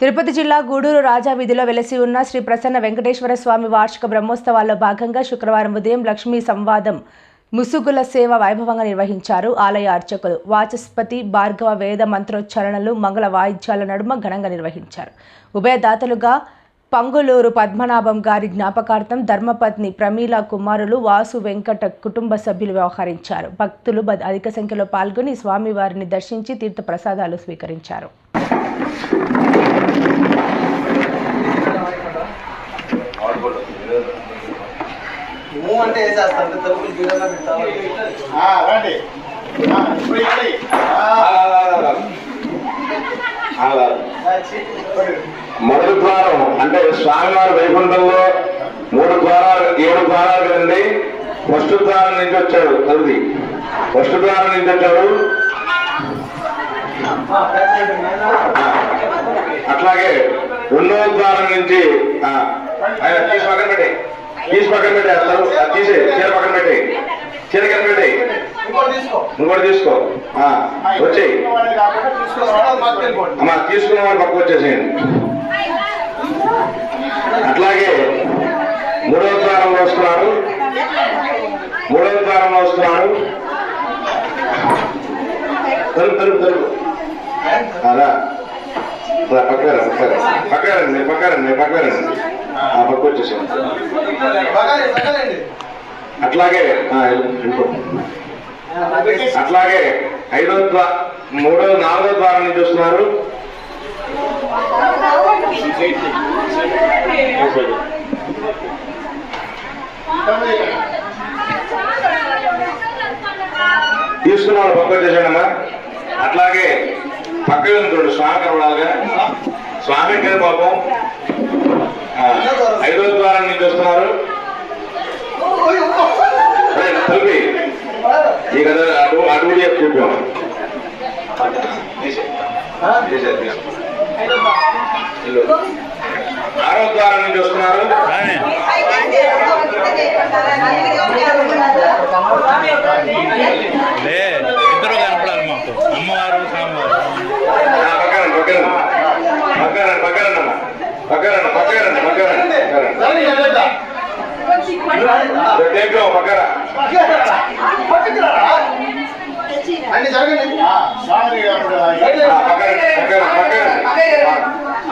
తిరుపతి జిల్లా గూడూరు రాజా వీధిలో వెలసి ఉన్న శ్రీ ప్రసన్న వెంకటేశ్వర స్వామి వార్షిక బ్రహ్మోత్సవాల్లో భాగంగా శుక్రవారం ఉదయం లక్ష్మీ సంవాదం ముసుగుల సేవ వైభవంగా నిర్వహించారు ఆలయ అర్చకులు. వాచస్పతి భార్గవ వేద మంత్రోచ్చారణలు మంగళ వాయిద్యాల నడుమ ఘనంగా నిర్వహించారు. ఉభయదాతలుగా పంగులూరు పద్మనాభం గారి జ్ఞాపకార్థం ధర్మపత్ని ప్రమీల కుమారులు వాసు వెంకట కుటుంబ సభ్యులు వ్యవహరించారు. భక్తులు బ- అధిక సంఖ్యలో పాల్గొని స్వామివారిని దర్శించి తీర్థ ప్రసాదాలు స్వీకరించారు. అంటే వేసేస్తాను తలుపులు గీడలో పెట్టాలి ఆ, రండి. ఆ, ఇప్పుడు ఇక్కడి. మొదటి ద్వారం అంటే స్వామివారి వైకుంఠంలో మూడు ద్వారాలు ఏడు ద్వారాలు కదండి. ఫస్ట్ ద్వారం నుంచి వచ్చాడు తల్లి ఫస్ట్ ద్వారం నుంచి వచ్చాడు. అట్లాగే రెండవ ద్వారం నుంచి ఆ, ఆయన తీసి పక్కన పెట్టి. తీసి పక్కన పెట్టి అసలు తీసి. చీర పక్కన పెట్టి. చీర కింద పెట్టి. ఇంకోటి తీసుకో. నువ్వు కూడా తీసుకో వచ్చేయి. అమ్మా తీసుకున్న వాళ్ళు పక్కకు వచ్చేసేయండి. అట్లాగే మూడవ ద్వారంలో వస్తున్నాడు మూడవ ద్వారంలో వస్తున్నాడు తలుపు తలుపు తలుపు. అలా. పక్కన పక్కరండి పక్కరండి పక్కరండి ఆ పక్క అట్లాగే అట్లాగే ఐదో ద్వా మూడో నాలుగో ద్వారం నుంచి వస్తున్నారు. తీసుకున్న వాళ్ళు పక్క వచ్చేసాడమ్మా. అట్లాగే పక్క చూడు స్వామి కనబడాలిగా. స్వామి కదా పాపం? ప్రాంతాల నుంచి వస్తున్నారు తల్లి ఈ కదా అడుగు అడుగుడి ఎక్కువ తీసేది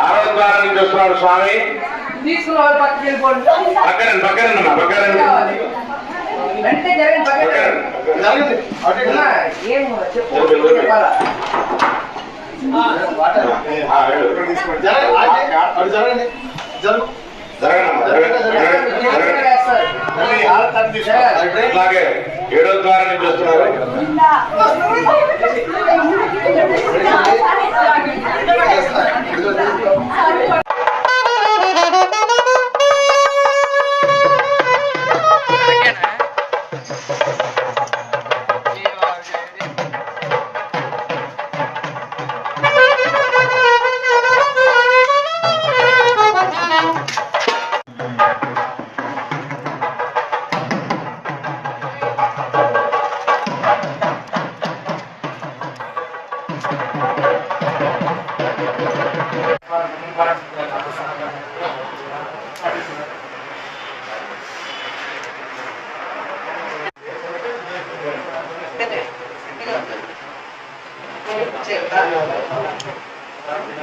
ఆరో ద్వారం నుంచి వస్తున్నారు స్వామి. పక్కనండి పక్కనండి పక్కనండి జరగండి జరగండి. జరగండి జరగండి. అలాగే ఏడో ద్వారా నుంచి వస్తున్నారు. apa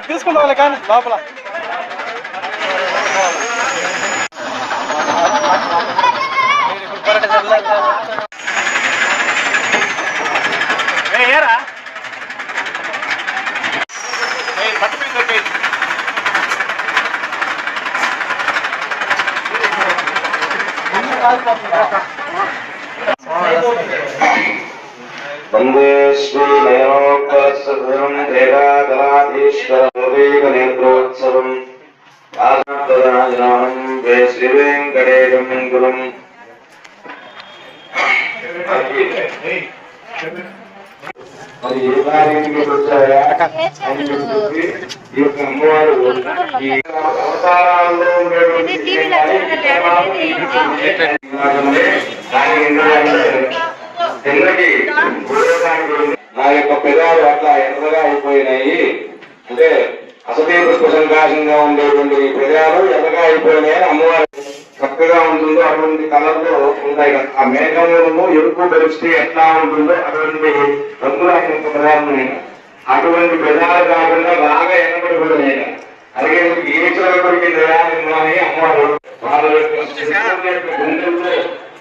తీసుకుందాం కానీ లోపల. ఏరా? పట్టుకుంటే వందే శ్రీ నయోపసరం సేవాదలాధీశ్వరోదీక నేత్రోత్సవం ఆసప్తదానం వే శ్రీ వెంకటేశం గురుం మరి ఏ కార్యానికి వచ్చాయా అని చెప్పి ఈ యొక్క అమ్మవారు ఈ అవతారాల్లో ఉండేటువంటి నా యొక్క పెదాలు అట్లా ఎర్రగా అయిపోయినాయి. అంటే అసతీ పుష్ప ఉండేటువంటి ఈ పెదాలు ఎర్రగా అయిపోయినాయి అని అమ్మవారు చక్కగా ఉంటుందో. అటువంటి కలర్లో ఉంటాయి కదా. ఆ మేఘంలో ఎరుపు పెరిస్తే ఎట్లా ఉంటుందో అటువంటి రంగుల యొక్క పెదాలు అటువంటి పెదాలు కాకుండా బాగా ఎనబడిపోయినాయి అలాగే ఏ చోటకి నిరాశ అమ్మవారు వాళ్ళ యొక్క గుండెల్లో